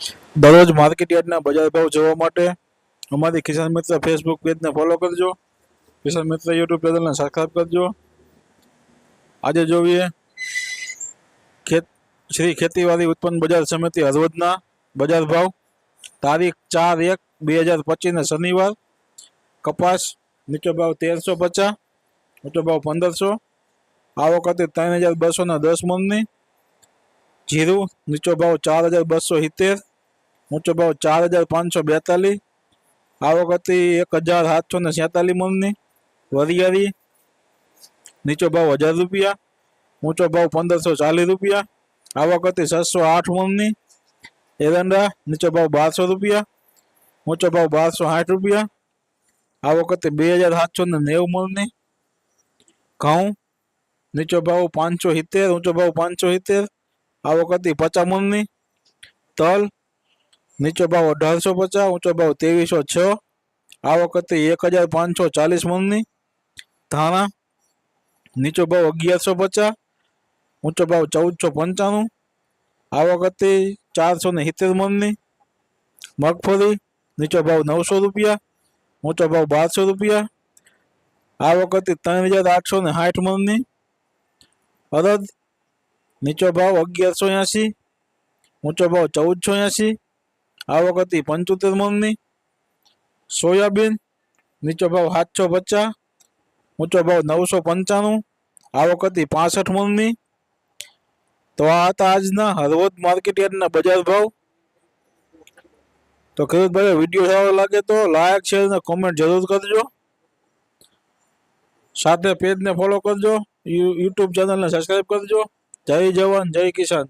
દરરોજ માર્કેટ યાર્ડના બજાર ભાવ જોવા માટે અમારી કિસાન મિત્ર ફેસબુક પેજને ફોલો કરજો. કિસાન મિત્ર યુટ્યુબ ચેનલને સબસ્ક્રાઈબ કરજો. આજે જોઈએ ખેત, શ્રી ખેતીવાડી ઉત્પન્ન બજાર સમિતિ હળવદના બજાર ભાવ. તારીખ ચાર એક બે હજાર પચીસને શનિવાર. કપાસ નીચો ભાવ તેરસો પચાસ ઊંચો ભાવ પંદરસો. આ વખતે ત્રણ હજાર બસો ને દસ મણની. જીરું નીચો ભાવ ચાર હજાર બસો સિત્તેર. ઊંચો ભાવ ચાર હજાર પાંચસો બેતાલીસ આ વખતે એક હજાર સાતસો ને છેતાલીસ મણની, વરિયાળી, નીચો ભાવ હજાર રૂપિયા, ઊંચો ભાવ પંદરસો ચાલીસ રૂપિયા આ વખતે છસો આઠ મણની, એરંડા, નીચો ભાવ બારસો રૂપિયા, ઊંચો ભાવ બારસો સાઠ રૂપિયા આ વખતે બે હજાર સાતસો ને નેવું મણની, ઘઉં, નીચો ભાવ પાંચસો સિત્તેર, ઊંચો ભાવ પાંચસો સિત્તેર આ વખતે પચાસ મણની, તલ નીચો ભાવ અઢારસો પચાસ, ઊંચો ભાવ ત્રેવીસો છ આ વખતે એક હજાર પાંચસો ચાલીસ મણની ધાણા, નીચો ભાવ અગિયારસો પચાસ, ઊંચો ભાવ ચૌદસો પંચાણું આ વખતે ચારસો ને સિત્તેર મણની મગફળી, નીચો ભાવ નવસો રૂપિયા, ઊંચો ભાવ બારસો રૂપિયા આ વખતે ત્રણ હજાર આઠસો ને સાઠ મણની અરદ નીચો ભાવ અગિયારસો એંસી ઊંચો ભાવ ચૌદસો એંસી આ વખતે પંચોતેર મણની સોયાબીન, નીચો ભાવ સાતસો પચાસ, ઊંચો ભાવ નવસો પંચાણું, આ વખતે પાસઠ મણની. તો આ હતા આજના હળવદ માર્કેટ યાર્ડના બજાર ભાવ. તો ખેડૂતભાઈ વીડિયો સારો લાગે તો લાયક, શેર અને કોમેન્ટ જરૂર કરજો. સાથે પેજને ફોલો કરજો. યુટ્યુબ ચેનલને સબસ્ક્રાઈબ કરજો. જય જવાન, જય કિસાન.